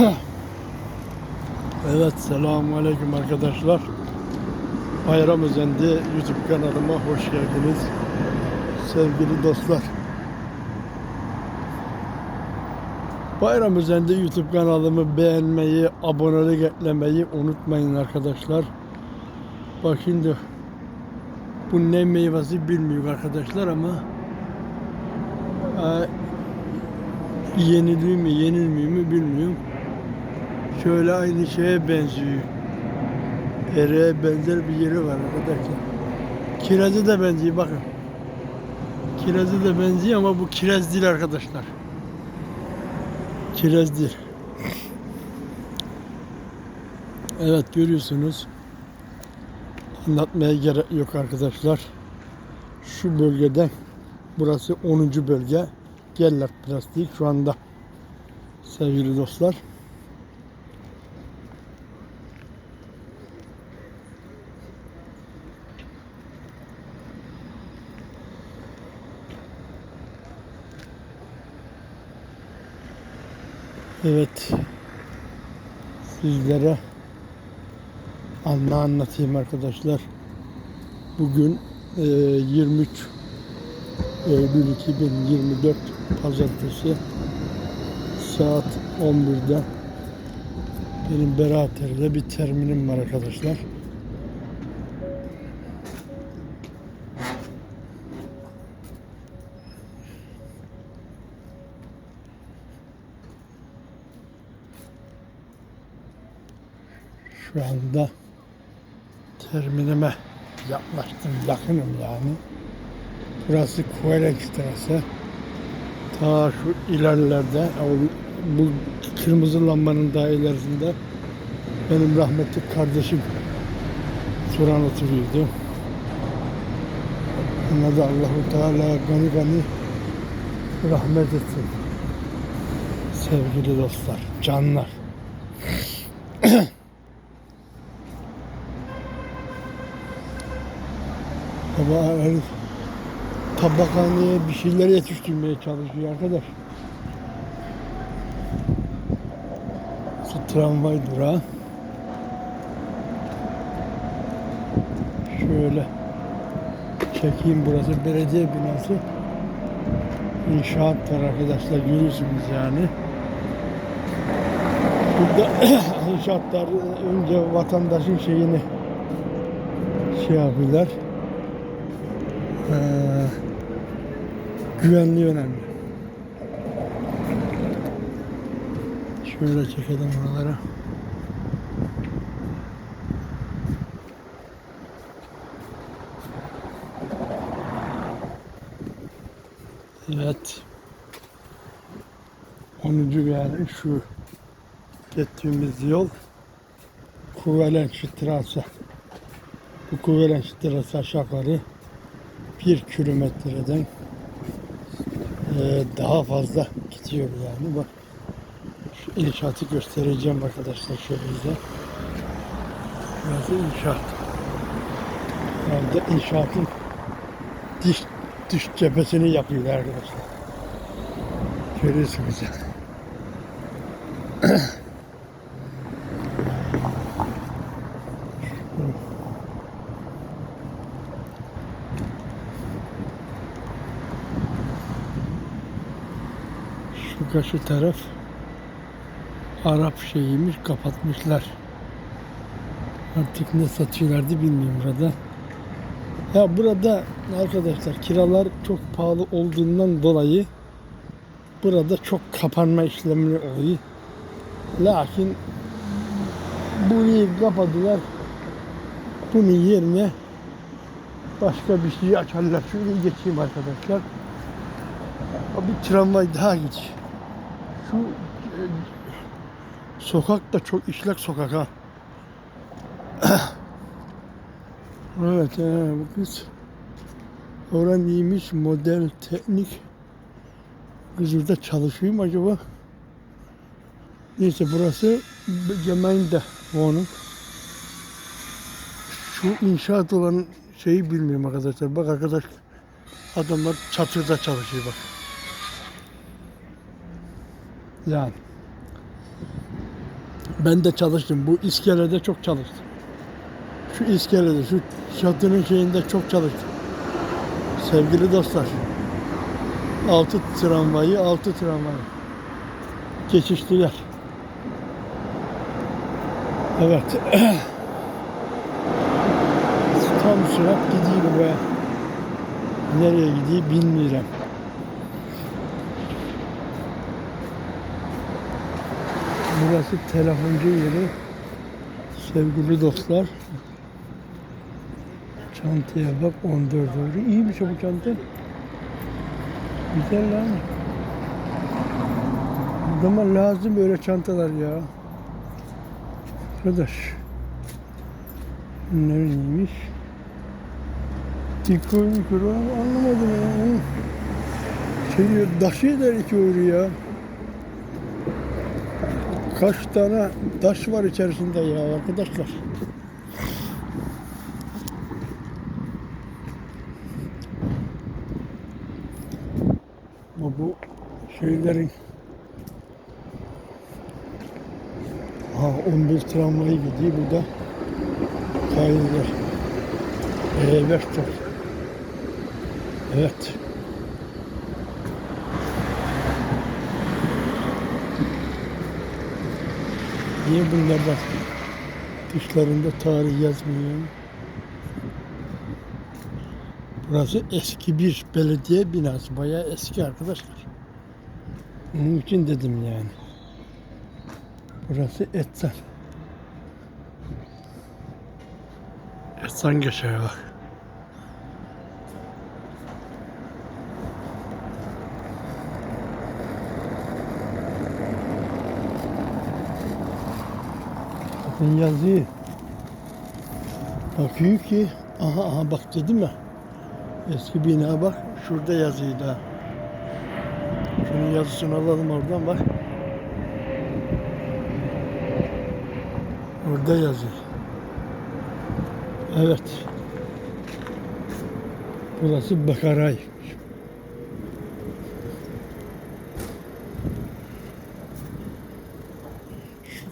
Evet, selamun aleyküm arkadaşlar. Bayram Özendi YouTube kanalıma hoş geldiniz. Sevgili dostlar. Bayram Özendi YouTube kanalımı beğenmeyi, abonelik eklemeyi unutmayın arkadaşlar. Bak şimdi bu ne meyvesi bilmiyorum arkadaşlar ama e, yeniliyor mu yenilmiyor mu bilmiyorum. Şöyle aynı şeye benziyor. Ereğe benzer bir yeri var arkadaşlar. Kirezi de benziyor bakın. Kirezi de benziyor ama bu kirez değil arkadaşlar. Kirez değil. Evet görüyorsunuz. Anlatmaya gerek yok arkadaşlar. Şu bölgede burası 10. bölge. Geller Plastik şu anda sevgili dostlar. Evet. Sizlere anla anlatayım arkadaşlar. Bugün e, 23 Eylül 2024 Pazartesi saat 11'de benim Berater'de bir terminim var arkadaşlar. Şu anda terminime yaklaştım, yakınım yani. Burası Kuvalenç terası. Ta şu ilerlerde, bu kırmızı lambanın daha ilerisinde benim rahmetli kardeşim Turan oturuyordu. Ona da Allahu Teala gani gani rahmet etsin. Sevgili dostlar, canlar. Baba herif tabakhaneye bir şeyler yetiştirmeye çalışıyor arkadaş. Şu tramvay durağı. Şöyle çekeyim burası belediye binası. İnşaat var arkadaşlar görüyorsunuz yani. Burada inşaatlar önce vatandaşın şeyini şey yapıyorlar. Ee, güvenliği önemli. Şöyle çekelim buralara. Evet. 10. yani şu gittiğimiz yol Kuvalenç Trasa. Bu Kuvalenç Trasa aşağı yukarı bir kilometreden eee, daha fazla gidiyor yani. Bak şu inşaatı göstereceğim arkadaşlar şöyle. Burası inşaat. Yani inşaatın diş, dış cephesini yapıyorlar arkadaşlar. Görüyorsunuz yani. karşı taraf Arap şeyiymiş kapatmışlar. Artık ne satıyorlardı bilmiyorum burada. Ya burada arkadaşlar kiralar çok pahalı olduğundan dolayı burada çok kapanma işlemleri oluyor. Lakin bunu kapadılar. Bunun yerine başka bir şey açarlar. Şöyle geçeyim arkadaşlar. Bir tramvay daha geç. Şu e, sokak da çok işlek sokak ha. evet he, bu kız oran iyiymiş teknik kız burada çalışıyor mu acaba? Neyse burası Gemeinde onun. Şu inşaat olan şeyi bilmiyorum arkadaşlar. Bak arkadaş adamlar çatırda çalışıyor bak. Yani. Ben de çalıştım. Bu iskelede çok çalıştım. Şu iskelede, şu çatının şeyinde çok çalıştım. Sevgili dostlar. Altı tramvayı, altı tramvayı geçiştiler. Evet. Tam sürat gidiyor be. Nereye gidiyor bilmiyorum. Burası telefoncu yeri. Sevgili dostlar. Çantaya bak 14 euro. İyiymiş bu çanta. Güzel lan. Adama lazım böyle çantalar ya. Arkadaş. Bunlar neymiş? Diko mikro anlamadım ya. Şey diyor, taşı eder iki euro ya. Kaç tane taş var içerisinde ya arkadaşlar. Bu, bu şeylerin Ha 11 tramvayı gidiyor burada. Kayınlar. Evet çok. Evet. Niye bunlar bak dışlarında tarih yazmıyor? Burası eski bir belediye binası. Bayağı eski arkadaşlar. Onun için dedim yani. Burası Etsan. Etsan geçer bak. Yazıyor. Bakıyor ki aha aha bak dedim ya. Eski bina bak şurada yazıyor da. Şunun yazısını alalım oradan bak. Orada yazıyor. Evet. Burası Bakaray.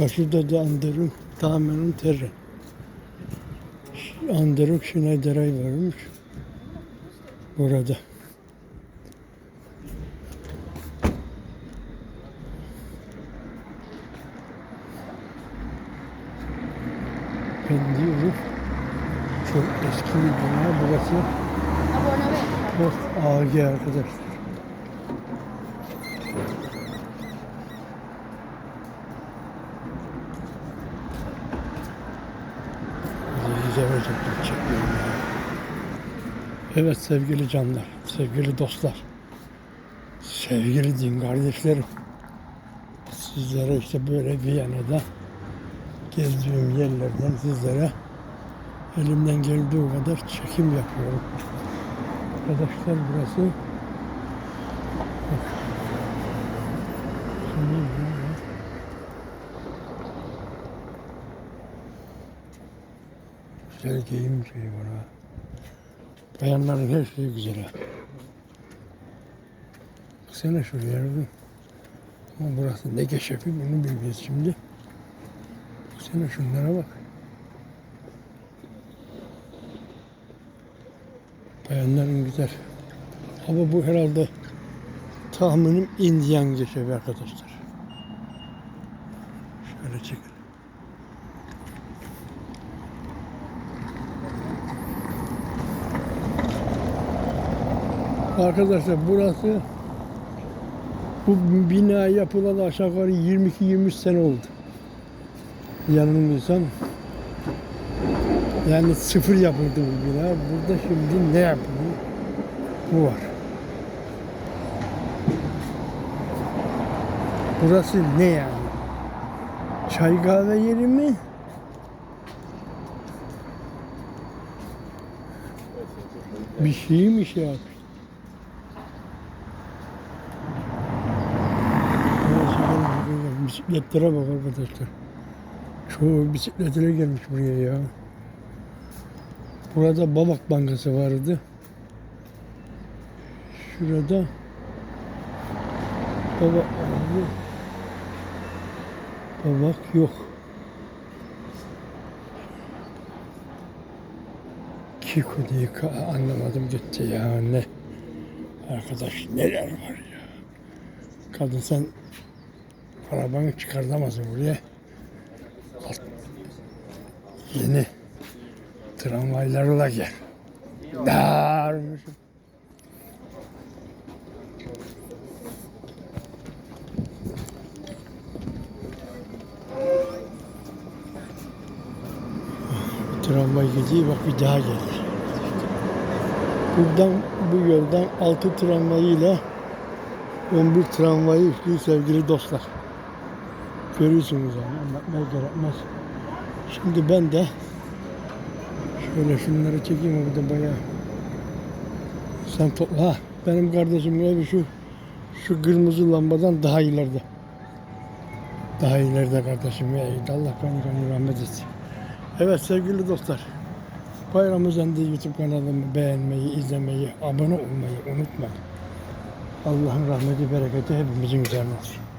Karşıda da Anderun, tamamen terren. Anderun Schneideray varmış. Burada. Ben diyorum çok eski bir bina burası. Çok AG arkadaşlar. Bizi izleyecekler, çekmiyorum ya. Evet sevgili canlar, sevgili dostlar, sevgili din kardeşlerim. Sizlere işte böyle Viyana'da gezdiğim yerlerden sizlere elimden geldiği kadar çekim yapıyorum. Arkadaşlar burası Bak. Şimdi burada Güzel giyim şeyi var. Bayanların her şeyi güzel ha. Baksana şuraya. Ama burası ne geçepi bunu bilmiyoruz şimdi. Baksana şunlara bak. Bayanların güzel. Ama bu herhalde tahminim Indian geçevi arkadaşlar. Şöyle çekin. Arkadaşlar burası bu bina yapılalı aşağı yukarı 22-23 sene oldu. Yanılmıyorsam yani sıfır yapıldı bu bina. Burada şimdi ne yapılıyor? Bu var. Burası ne yani? Çay kahve yeri mi? Bir şey mi bisikletlere bak arkadaşlar. Çoğu bisikletine gelmiş buraya ya. Burada Babak Bankası vardı. Şurada Babak vardı. Babak yok. Kiko diye anlamadım gitti ya ne. Arkadaş neler var ya. Kadın sen arabanı çıkartamazsın buraya. Alt- Yeni tramvaylarla gel. Darmışım. Tramvay gidiyor bak bir daha geldi. Buradan bu yoldan 6 tramvayıyla 11 tramvayı üstü sevgili dostlar. Görüyorsunuz yani anlatmaya gerekmez. Şimdi ben de şöyle şunları çekeyim burada bayağı. Sen topla. Benim kardeşimin evi şu şu kırmızı lambadan daha ileride. Daha ileride kardeşim ya. Allah kanı kanı rahmet etsin. Evet sevgili dostlar. Bayram Özen'de YouTube kanalımı beğenmeyi, izlemeyi, abone olmayı unutmayın. Allah'ın rahmeti, bereketi hepimizin üzerine olsun.